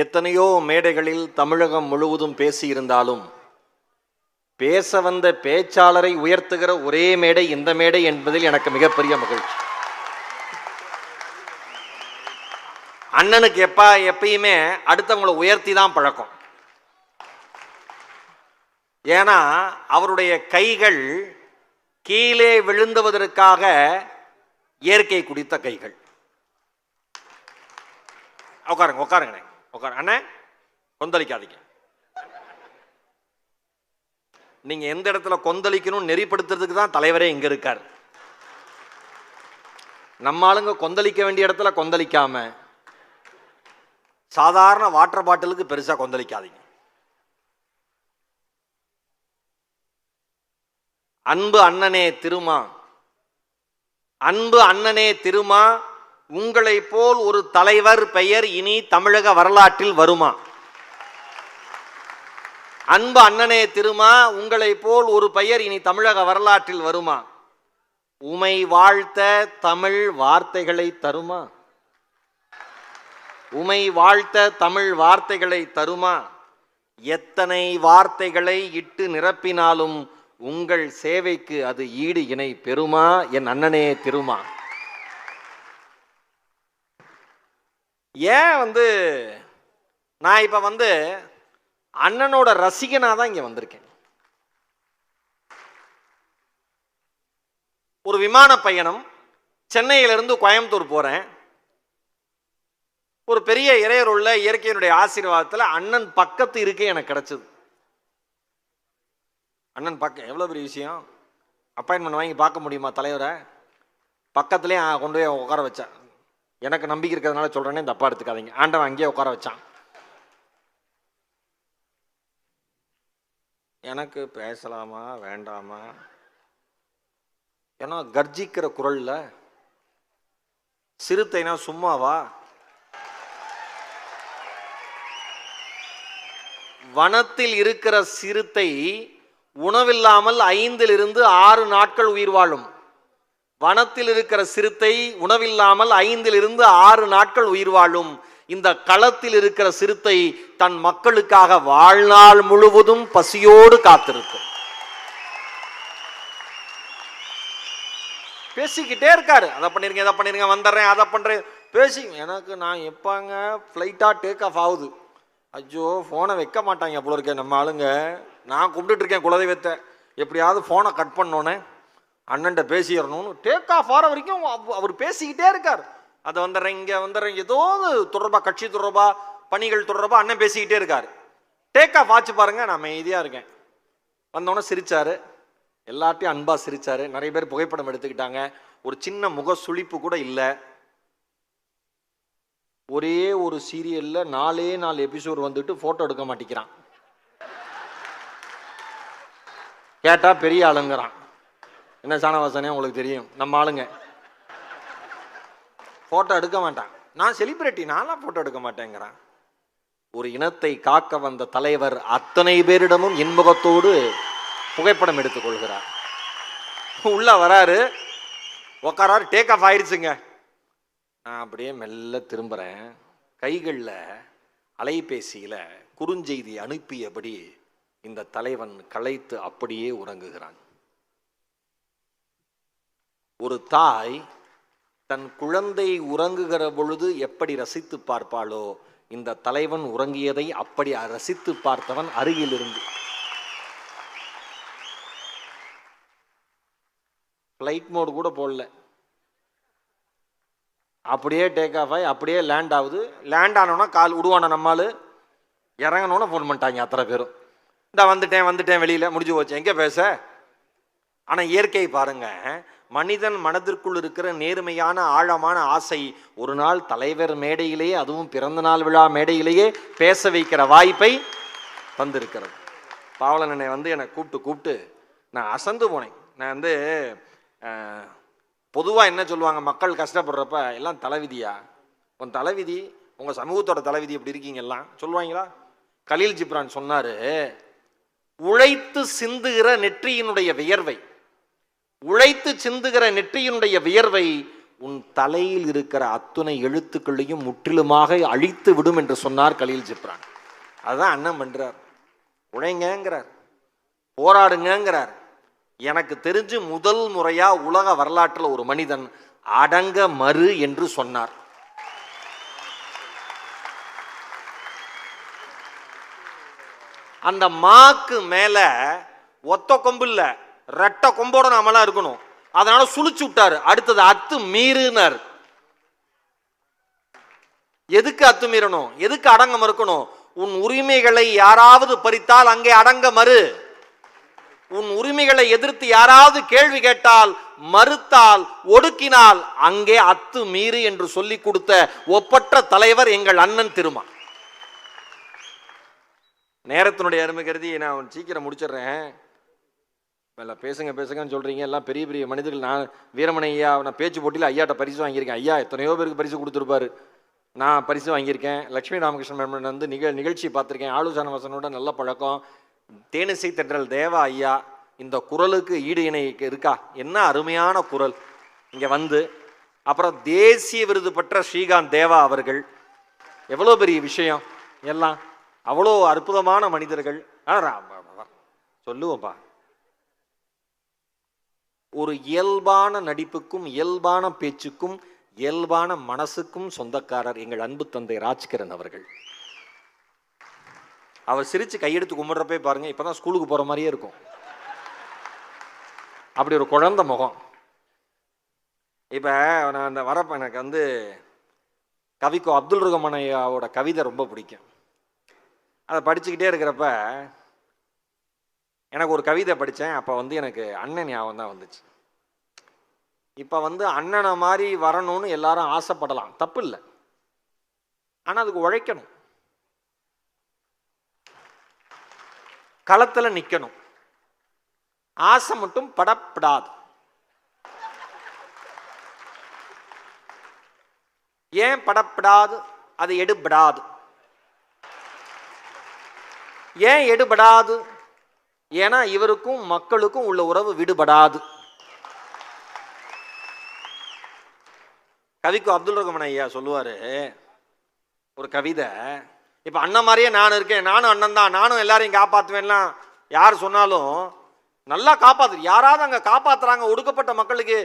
எத்தனையோ மேடைகளில் தமிழகம் முழுவதும் பேசியிருந்தாலும் பேச வந்த பேச்சாளரை உயர்த்துகிற ஒரே மேடை இந்த மேடை என்பதில் எனக்கு மிகப்பெரிய மகிழ்ச்சி. அண்ணனுக்கு எப்பா எப்பயுமே அடுத்தவங்களை உயர்த்தி தான் பழக்கம். ஏன்னா அவருடைய கைகள் கீழே விழுந்துவதற்காக இயற்கை குடித்த கைகள். உட்காருங்க உட்காருங்கண்ணே. உட்காரு அண்ணே கொந்தளிக்காதீங்க. நீங்க எந்த இடத்துல கொந்தளிக்கணும் நெறிப்படுத்துறதுக்கு தான் தலைவரே இங்க இருக்கார். நம்ம ஆளுங்க கொந்தளிக்க வேண்டிய இடத்துல கொந்தளிக்காம சாதாரண வாட்டர் பாட்டிலுக்கு பெருசா கொந்தளிக்காதீங்க. அன்பு அண்ணனே திருமா அன்பு அண்ணனே திருமா உங்களை போல் ஒரு தலைவர் பெயர் இனி தமிழக வரலாற்றில் வருமா? அன்பு அண்ணனே திருமா உங்களை போல் ஒரு பெயர் இனி தமிழக வரலாற்றில் வருமா? உமை வாழ்த்த தமிழ் வார்த்தைகளை தருமா? உமை வாழ்த்த தமிழ் வார்த்தைகளை தருமா? எத்தனை வார்த்தைகளை இட்டு நிரப்பினாலும் உங்கள் சேவைக்கு அது ஈடு இணை பெறுமா? என் அண்ணனே திருமா. ஏன் வந்து நான் இப்போ வந்து அண்ணனோட ரசிகனாக தான் இங்கே வந்திருக்கேன். ஒரு விமான பயணம் சென்னையிலிருந்து கோயம்புத்தூர் போகிறேன் ஒரு பெரிய இறையருள்ள இயற்கையினுடைய ஆசீர்வாதத்தில் அண்ணன் பக்கத்து இருக்கே எனக்கு கிடச்சிது. அண்ணன் பக்கம் எவ்வளோ பெரிய விஷயம்? அப்பாயின்மெண்ட் வாங்கி பார்க்க முடியுமா தலைவரை? பக்கத்துலேயே கொண்டு போய் உட்கார வச்சேன் எனக்கு நம்பிக்கை இருக்கிறதுனால சொல்கிறேனே தப்பா எடுத்துக்காதீங்க. ஆண்டவன் அங்கேயே உட்கார வச்சான். எனக்கு பேசலாமா வேண்டாமா? ஏன்னா கர்ஜிக்கிற குரல்ல சிறுத்தைனா சும்மாவா? வனத்தில் இருக்கிற சிறுத்தை உணவில்லாமல் ஐந்திலிருந்து ஆறு நாட்கள் உயிர் வாழும். வனத்தில் இருக்கிற சிறுத்தை உணவில்லாமல் ஐந்திலிருந்து ஆறு நாட்கள் உயிர் வாழும். இந்த களத்தில் இருக்கிற சிறுத்தை தன் மக்களுக்காக வாழ்நாள் முழுவதும் பசியோடு காத்திருக்கும். பேசிக்கிட்டே இருக்காரு. அதை பண்ணிருங்க இதை பண்ணிருங்க வந்துடுறேன் அதை பண்றேன். பேசி எனக்கு நான் எப்பாங்க ஃப்ளைட்டாக டேக் ஆஃப் ஆகுது. ஐயோ ஃபோனை வைக்க மாட்டாங்க போல இருக்கேன் நம்ம ஆளுங்க. நான் கும்பிட்டுட்டு இருக்கேன் குலதெய்வத்தை. எப்படியாவது ஃபோனை கட் பண்ணோன்னே. அண்ணன்ட்ட பேசிடணும்னு டேக் ஆஃப் ஆகிற வரைக்கும் அவர் பேசிக்கிட்டே இருக்கார். அதை வந்துடுறேன் இங்கே வந்துடுறேன் ஏதோ தொடர்பாக கட்சி தொடர்பா பணிகள் தொடர்பா அண்ணன் பேசிக்கிட்டே இருக்கார். டேக் ஆஃப் ஆச்சு பாருங்கள் நான் அமைதியாக இருக்கேன். வந்தோடனே சிரிச்சாரு. எல்லார்ட்டையும் அன்பாக சிரிச்சாரு. நிறைய பேர் புகைப்படம் எடுத்துக்கிட்டாங்க. ஒரு சின்ன முக சுழிப்பு கூட இல்லை. ஒரே ஒரு சீரியலில் நாலே நாலு எபிசோடு வந்துட்டு ஃபோட்டோ எடுக்க மாட்டேங்கிறான். கேட்டால் பெரிய ஆளுங்கிறான். என்ன சாணவாசனே உங்களுக்கு தெரியும். நம்ம ஆளுங்க. ஃபோட்டோ எடுக்க மாட்டான். நான் செலிபிரிட்டி நான்லாம் ஃபோட்டோ எடுக்க மாட்டேங்கிறான். ஒரு இனத்தை காக்க வந்த தலைவர் அத்தனை பேரிடமும் இன்முகத்தோடு புகைப்படம் எடுத்துக்கொள்கிறார் உள்ள வராரு. உக்காராரு டேக் ஆஃப் ஆயிடுச்சுங்க நான் அப்படியே மெல்ல திரும்புகிறேன் கைகளில் அலைபேசியில் குறுஞ்செய்தி அனுப்பியபடி இந்த தலைவன் களைத்து அப்படியே உறங்குகிறான். ஒரு தாய் தன் குழந்தை உறங்குகிற பொழுது எப்படி ரசித்து பார்ப்பாளோ இந்த தலைவன் உறங்கியதை அப்படி ரசித்து பார்த்தவன் அருகில் இருந்து ஃப்ளைட் மோடு கூட போடல. அப்படியே டேக் ஆஃப் ஆகி அப்படியே லேண்ட் ஆகுது. லேண்ட் ஆனோன்னா கால் விடுவான நம்மால் இறங்கணுன்னு ஃபோன் பண்ணிட்டாங்க அத்தனை பேரும். இந்த வந்துட்டேன் வந்துட்டேன் வெளியில். முடிஞ்சு போச்சு. எங்கே பேச? ஆனால் இயற்கையை பாருங்க மனிதன் மனதிற்குள் இருக்கிற நேர்மையான ஆழமான ஆசை ஒரு நாள் தலைவர் மேடையிலேயே அதுவும் பிறந்த நாள் விழா மேடையிலேயே பேச வைக்கிற வாய்ப்பை தந்திருக்கிறது. பாவலனனை வந்து என்னை கூப்பிட்டு கூப்பிட்டு நான் அசந்து போனேன். நான் வந்து பொதுவாக என்ன சொல்லுவாங்க மக்கள் கஷ்டப்படுறப்ப எல்லாம் தலைவிதியா? உன் தலைவிதி உங்கள் சமூகத்தோட தலைவிதி எப்படி இருக்கீங்க எல்லாம்? சொல்லுவாங்களா? கலீல் ஜிப்ரான் சொன்னார் உழைத்து சிந்துகிற நெற்றியினுடைய வியர்வை உழைத்து சிந்துகிற நெற்றியினுடைய வியர்வை உன் தலையில் இருக்கிற அத்துணை எழுத்துக்களையும் முற்றிலுமாக அழித்து விடும் என்று சொன்னார் கலீல் ஜிப்ரான். அதுதான் அண்ணன் பண்ணுறார் உழைங்கங்கிறார். போராடுங்கங்கிறார். எனக்கு தெரிஞ்சு முதல் முறையாக உலக வரலாற்றில் ஒரு மனிதன் அடங்க மறு என்று சொன்னார். அந்த மாக்கு மேலே ஒத்த கொம்பு இல்லை. ரெட்ட கொம்போட நாமெல்லாம் இருக்கணும். அதனால சுழிச்சு விட்டாரு. அடுத்தது அத்து மீறுனார். எதுக்கு அத்துமீறணும் எதுக்கு அடங்க மறுக்கணும் உன் உரிமைகளை யாராவது பறித்தால் அங்கே அடங்க மறு. உன் உரிமைகளை எதிர்த்து யாராவது கேள்வி கேட்டால் மறுத்தால் ஒடுக்கினால் அங்கே அத்து மீறு என்று சொல்லி கொடுத்த ஒப்பற்ற தலைவர் எங்கள் அண்ணன் திருமா. நேரத்தினுடைய அருமை கருதி நான் சீக்கிரம் முடிச்சிடுறேன். இல்லை பேசுங்க பேசுங்கன்னு சொல்கிறீங்க எல்லாம் பெரிய பெரிய மனிதர்கள். நான் வீரமணி ஐயா நான் பேச்சு போட்டியில் ஐயாட்ட பரிசு வாங்கியிருக்கேன். ஐயா எத்தனையோ பேருக்கு பரிசு கொடுத்துருப்பாரு. நான் பரிசு வாங்கியிருக்கேன். லக்ஷ்மி ராமகிருஷ்ணன் மேமன் வந்து நிக நிகழ்ச்சி பார்த்துருக்கேன். ஆலோசனை வசனோட நல்ல பழக்கம். தேனிசை தென்றல் தேவா ஐயா இந்த குரலுக்கு ஈடு இணை இருக்கா? என்ன அருமையான குரல். இங்கே வந்து அப்புறம் தேசிய விருது பெற்ற ஸ்ரீகாந்த் தேவா அவர்கள். எவ்வளோ பெரிய விஷயம். எல்லாம் அவ்வளோ அற்புதமான மனிதர்கள். ஆ, ரா- சொல்லுவோம்ப்பா. ஒரு இயல்பான நடிப்புக்கும் இயல்பான பேச்சுக்கும் இயல்பான மனசுக்கும் சொந்தக்காரர் எங்கள் அன்பு தந்தை ராஜ்கிரண் அவர்கள். அவர் சிரிச்சு கையெடுத்து கும்பிட்றப்பே பாருங்க இப்பதான் ஸ்கூலுக்கு போகிற மாதிரியே இருக்கும். அப்படி ஒரு குழந்தை முகம். இப்போ நான் அந்த வரப்ப எனக்கு வந்து கவிக்கோ அப்துல் ரஹ்மான் ஐயாவோட கவிதை ரொம்ப பிடிக்கும். அதை படிச்சுக்கிட்டே இருக்கிறப்ப எனக்கு ஒரு கவிதை படித்தேன் அப்போ வந்து எனக்கு அண்ணன் ஞாபகம் தான் வந்துச்சு. இப்போ வந்து அண்ணனை மாதிரி வரணும்னு எல்லாரும் ஆசைப்படலாம். தப்பு இல்லை ஆனால் அதுக்கு உழைக்கணும். களத்தில் நிற்கணும் ஆசை மட்டும் படப்படாது. ஏன் படப்படாது? அது எடுபடாது. ஏன் எடுபடாது? ஏன்னா இவருக்கும் மக்களுக்கும் உள்ள உறவு விடுபடாது. கவிக்கு அப்துல் ரஹ்மான் ஐயா சொல்லுவார் ஒரு கவிதை இப்போ அண்ணன் மாதிரியே நான் இருக்கேன் நானும் அண்ணன் தான் நானும் எல்லாரையும் காப்பாற்றுவேன்லாம் யார் சொன்னாலும் நல்லா காப்பாத்து யாராவது அங்கே காப்பாற்றுறாங்க ஒடுக்கப்பட்ட மக்களுக்கு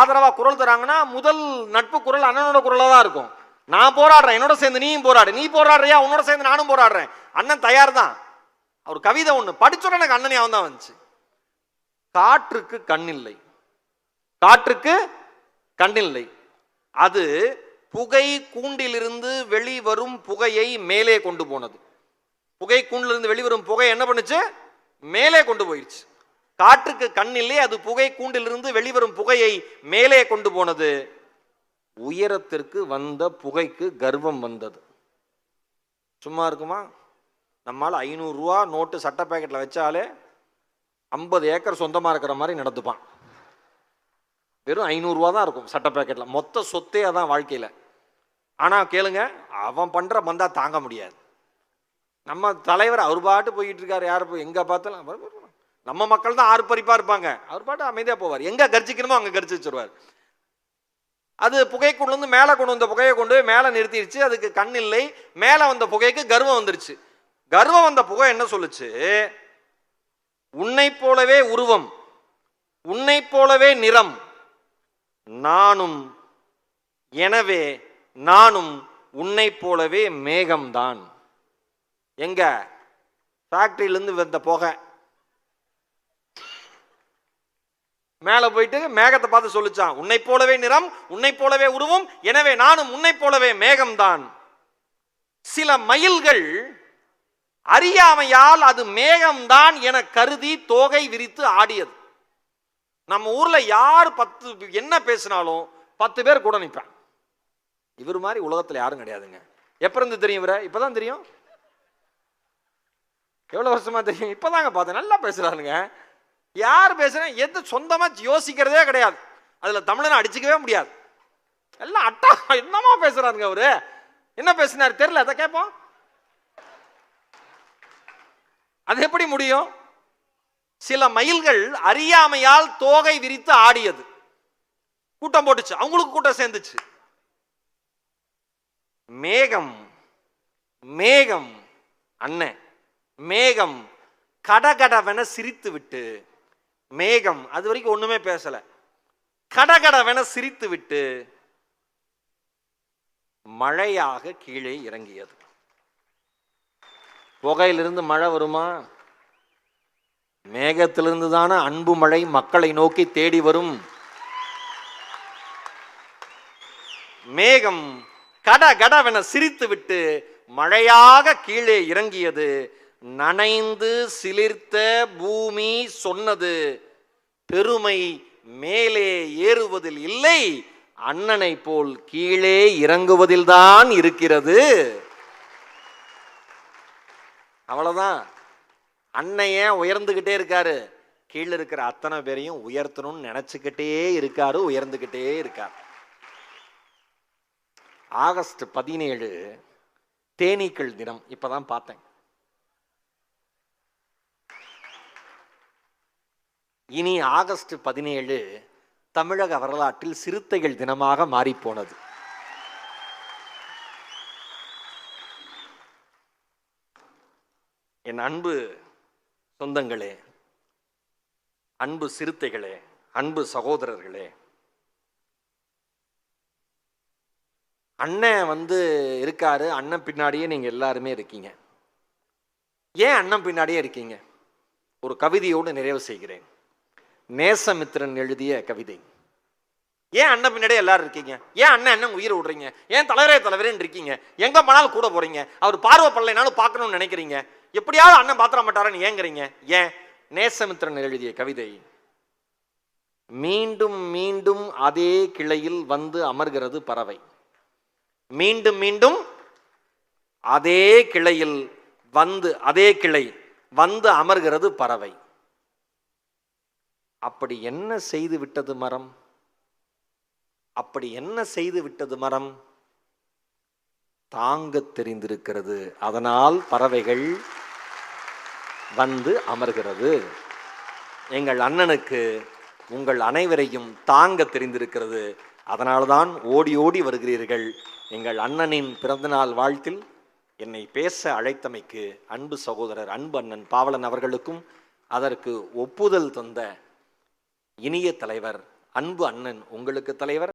ஆதரவாக குரல் தராங்கன்னா முதல் நட்பு குரல் அண்ணனோட குரலாக தான் இருக்கும். நான் போராடுறேன் என்னோட சேர்ந்து நீயும் போராடு நீ போராடுறியா உன்னோட சேர்ந்து நானும் போராடுறேன். அண்ணன் தயார் தான். அவர் கவிதை ஒன்று படிச்சோட எனக்கு அண்ணன் அவன் தான் வந்துச்சு. காற்றுக்கு கண்ணில்லை. காற்றுக்கு கண்ணில்லை. அது புகை கூண்டிலிருந்து வெளிவரும் புகையை மேலே கொண்டு போனது. புகை கூண்டிலிருந்து வெளிவரும் புகை என்ன பண்ணுச்சு? மேலே கொண்டு போயிடுச்சு காற்றுக்கு கண்ணிலே அது புகை கூண்டிலிருந்து வெளிவரும் புகையை மேலே கொண்டு போனது. உயரத்திற்கு வந்த புகைக்கு கர்வம் வந்தது. சும்மா இருக்குமா? நம்மால் ஐநூறுரூவா நோட்டு சட்டை பேக்கெட்டில் வச்சாலே ஐம்பது ஏக்கர் சொந்தமாக இருக்கிற மாதிரி நடந்துப்பான். வெறும் ஐநூறுரூவா தான் இருக்கும் சட்டை பேக்கெட்டில் மொத்த சொத்தே அதான் வாழ்க்கையில். ஆனால் கேளுங்க அவன் பண்ணுற பந்தா தாங்க முடியாது. நம்ம தலைவர் அவர் பாட்டு போயிட்டு இருக்காரு யார் போய் எங்கே பார்த்தாலும் நம்ம மக்கள் தான் ஆர்ப்பரிப்பாக இருப்பாங்க. அவர் பாட்டு அமைதியாக போவார். எங்கே கர்ஜிக்கணுமோ அங்கே கர்ஜி வச்சிருவார். அது புகைக்குள்ள மேலே கொண்டு வந்த புகையை கொண்டு போய் மேலே நிறுத்திடுச்சு அதுக்கு கண் இல்லை. மேலே வந்த புகைக்கு கர்வம் வந்துருச்சு. கர்வம் வந்த புகை என்ன சொல்லுச்சு? உன்னை போலவே உருவம். உன்னை போலவே நிறம். நானும் எனவே நானும் உன்னை போலவே மேகம்தான். எங்க? ஃபேக்டரியிலேருந்து வந்த புகை. மேலே போயிட்டு மேகத்தை பார்த்து சொல்லிச்சான் உன்னை போலவே நிறம் உன்னை போலவே உருவம் எனவே நானும் உன்னை போலவே மேகம்தான். சில மயில்கள் அறியாமையால் அது மேகம்தான் என கருதி தோகை விரித்து ஆடியது. நம்ம ஊரில் யார் பத்து என்ன பேசினாலும் பத்து பேர் கூட நிற்பேன் இவர் மாதிரி உலகத்தில் யாரும் கிடையாதுங்க. எப்போ இருந்து தெரியும் இவரை? இப்பதான் தெரியும். எவ்வளோ வருஷமா தெரியும்? இப்பதாங்க பார்த்தேன். நல்லா பேசுகிறாருங்க யார் பேசுகிறேன் எது சொந்தமாக யோசிக்கிறதே கிடையாது. அதில் தமிழனை அடிச்சுக்கவே முடியாது. எல்லாம் அட்டா என்னமா பேசுகிறாருங்க அவரு. என்ன பேசினார்? தெரியல அதை கேட்போம். அது எப்படி முடியும்? சில மயில்கள் அறியாமையால் தோகை விரித்து ஆடியது. கூட்டம் போட்டுச்சு. அவங்களுக்கு கூட்டம் சேர்ந்துச்சு. மேகம் மேகம் அண்ணன் மேகம் கடகடவென சிரித்து விட்டு மேகம் அது வரைக்கும் ஒண்ணுமே பேசல. கடகடவென சிரித்து விட்டு மழையாக கீழே இறங்கியது. புகையிலிருந்து மழை வருமா? மேகத்திலிருந்து தானே அன்பு மழை மக்களை நோக்கி தேடி வரும். மேகம் கட கடவென சிரித்துவிட்டு மழையாக கீழே இறங்கியது. நனைந்து சிலிர்த்த பூமி சொன்னது பெருமை மேலே ஏறுவதில் இல்லை அண்ணனை போல் கீழே இறங்குவதில்தான் இருக்கிறது. அவ்வளவுதான். அண்ணன் ஏன் உயர்ந்துகிட்டே இருக்காரு. கீழே இருக்கிற அத்தனை பேரையும் உயர்த்தணும்னு நினச்சிக்கிட்டே இருக்காரு உயர்ந்துகிட்டே இருக்காரு. ஆகஸ்ட் பதினேழு தேனீக்கள் தினம். இப்பதான் பார்த்தேன். இனி ஆகஸ்ட் பதினேழு தமிழக வரலாற்றில் சிறுத்தைகள் தினமாக மாறிப்போனது. என் அன்பு சொந்தங்களே அன்பு சிறுத்தைகளே அன்பு சகோதரர்களே. அண்ணன் வந்து இருக்காரு அண்ணன் பின்னாடியே நீங்க எல்லாருமே இருக்கீங்க. ஏன் அண்ணன் பின்னாடியே இருக்கீங்க? ஒரு கவிதையோடு நிறைவு செய்கிறேன். நேசமித்திரன் எழுதிய கவிதை. ஏன் அண்ணன் பின்னாடியே எல்லாரும் இருக்கீங்க? ஏன் அண்ணன் அண்ணன் உயிரை விடுறீங்க? ஏன் தலைவரே தலைவரேன்னு இருக்கீங்க? எங்க போனாலும் கூட போறீங்க? அவர் பார்வை பல்லைனாலும் பார்க்கணும்னு நினைக்கிறீங்க? எப்படியாவது அண்ணன் பாத்திர மாட்டாரன்னு ஏங்குறீங்க? ஏன்? நேசமித்திரன் எழுதிய கவிதை. மீண்டும் மீண்டும் அதே கிளையில் வந்து அமர்கிறது பறவை. மீண்டும் மீண்டும் அதே கிளையில் வந்து அதே கிளை வந்து அமர்கிறது பறவை. அப்படி என்ன செய்து விட்டது மரம்? அப்படி என்ன செய்து விட்டது மரம்? தாங்க தெரிந்திருக்கிறது. அதனால் பறவைகள் வந்து அமர்கிறது. எங்கள் அண்ணனுக்கு உங்கள் அனைவரையும் தாங்க தெரிந்திருக்கிறது. அதனால்தான் ஓடி ஓடி வருகிறீர்கள். எங்கள் அண்ணனின் பிறந்தநாள் வாழ்த்தில் என்னை பேச அழைத்தமைக்கு அன்பு சகோதரர் அன்பு அண்ணன் பாவலன் அவர்களுக்கும் அதற்கு ஒப்புதல் தந்த இனிய தலைவர் அன்பு அண்ணன் உங்களுக்கு தலைவர்.